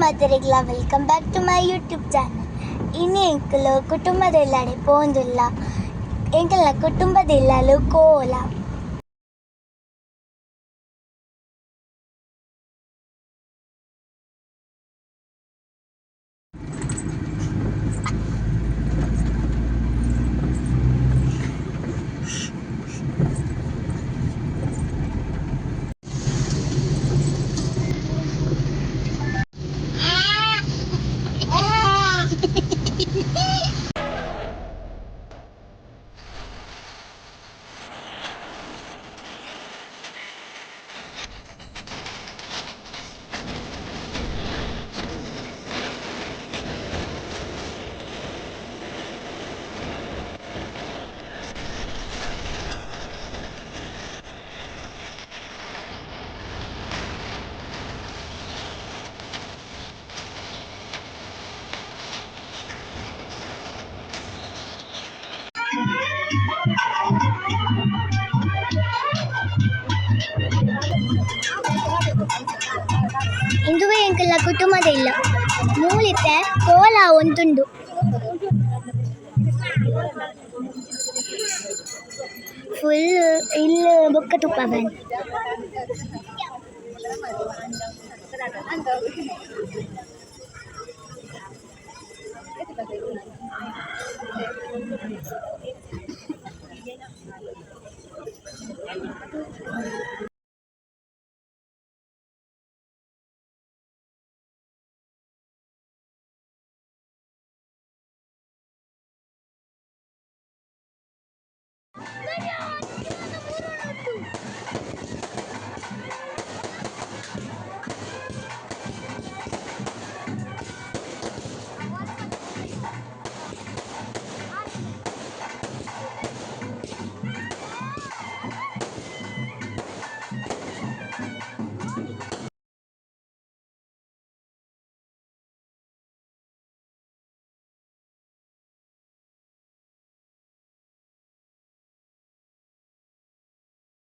மதுரைகளா welcome back to my YouTube channel இனி எங்களை குடும்பதில்லாடி போந்துள்ள எங்களை குடும்பதில்லாலும் கோலாம் ಇಂದುವೆ ಎಂಕಲ್ಲ ಕುಟುಂಬದ ಇಲ್ಲ ಮೂಲಿತೆ ಕೋಲ ಒಂದುಂಡು. ಫುಲ್ ಇಲ್ಲ ಬೊಕ್ಕ ತುಪ್ಪ ಬನ್ನಿ